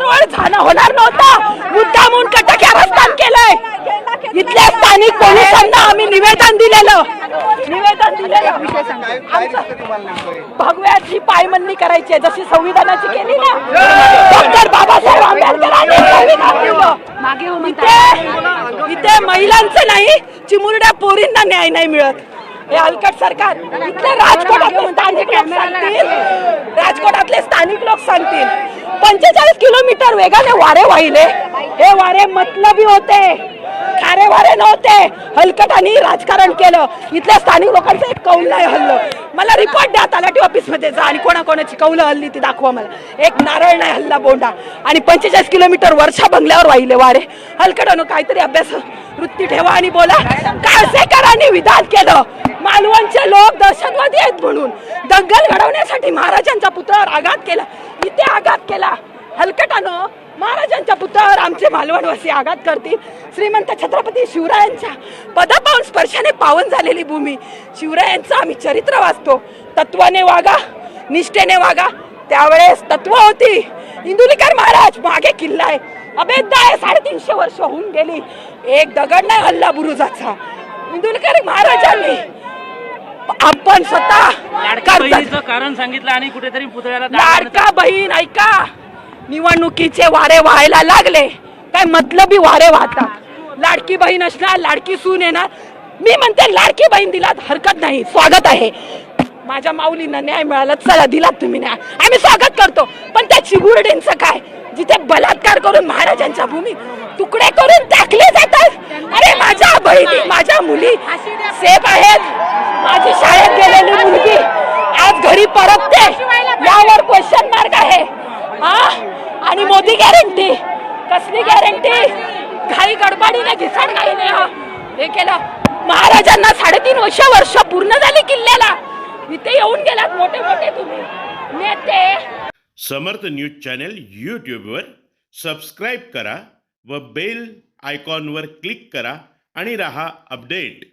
Road जाणं होणार नव्हतं. मुद्दामून कटक कारस्थान केलंय. इथल्या स्थानिक पोलिसांना आम्ही निवेदन दिलेलं. निवेदन दिलेलं. भगव्याची पायमल्ली करायची आहे. जशी संविधानाची केली ना. डॉक्टर बाबासाहेब आंबेडकरांनी संविधान दिलं. इथे इथे महिलांचं नाही चिमुरड्या पोरींना न्याय नाही मिळत. हे हलकट सरकार. इथले राजकोटातले स्थानिक लोक सांगतील. राजकोटातले स्थानिक लोक सांगतील. पंचेचाळीस किलोमीटर वेगाने वारे वाहिले. हे वारे मतलबी होते. खारे वारे नव्हते. हलकटाने राजकारण केलं. इथल्या स्थानिक लोकांचं एक कौल नाही हल्लं. मला रिपोर्ट द्या तलाठी ऑफिसमध्ये जा. आणि कोणाकोणाची कौलं हल्ली ती दाखवा मला. एक नारळ नाही हल्ला बोंडा. आणि पंचेचाळीस किलोमीटर वर्षा बंगल्यावर वाहिले वारे. हलकटानं काहीतरी अभ्यास वृत्ती ठेवा आणि बोला. काळसेकरांनी विधान केलं. मालवणचे लोक दहशतवादी आहेत म्हणून. दंगल घडवण्यासाठी महाराजांच्या पुतळ्यावर आघात केला. इथे आघात केला. हलकटानं महाराजांच्या पुतळ्यावर आमचे मालवणवासी आघात करतील. श्रीमंत छत्रपती शिवरायांच्या पदापाऊन स्पर्शाने पावन झालेली भूमी. शिवरायांचं आम्ही चरित्र वाचतो. तत्वाने वागा निष्ठेने वागा. त्यावेळेस तत्व होती. इंदुलीकर महाराज मागे किल्ला आहे. अभेद्य आहे साडेतीनशे वर्ष होऊन गेली. एक दगड नाही हल्ला बुरुजाचा. इंदुलीकर महाराजांनी आपण स्वतः कारण सांगितलं आणि कुठेतरी पुतळ्याला लाडका बहीण ऐका. निवडणुकीचे वारे व्हायला लागले. काय मतलबी वारे वाहतात. लाडकी बहीण असणार लाडकी सून येणार. मी म्हणते लाडकी बहीण दिलात हरकत नाही. स्वागत आहे. माझ्या माऊलींना न्याय मिळाला चला दिलात तुम्ही न्याय. आम्ही स्वागत करतो. पण त्या चिगुरडेंचं काय? जिथे बलात्कार करून महाराजांच्या भूमी तुकडे करून टाकले जातात. अरे माझ्या बहिणी माझ्या मुली सेफ आहेत. माझी शाळेत गेलेली मुलगी आज घरी परतते. यावर क्वेश्चन मार्क आहे हा आणि मोदी गॅरंटी कसली गॅरंटी घाई गडबडीने घिसाड घाईने हा. हे केलं. महाराजांना साडेतीन वर्ष वर्ष पूर्ण झाली किल्ल्याला. इथे येऊन गेलात मोठे मोठे तुम्ही. नेते समर्थ न्यूज चॅनल यूट्यूबवर सबस्क्राईब करा व बेल आयकॉनवर क्लिक करा आणि रहा अपडेट.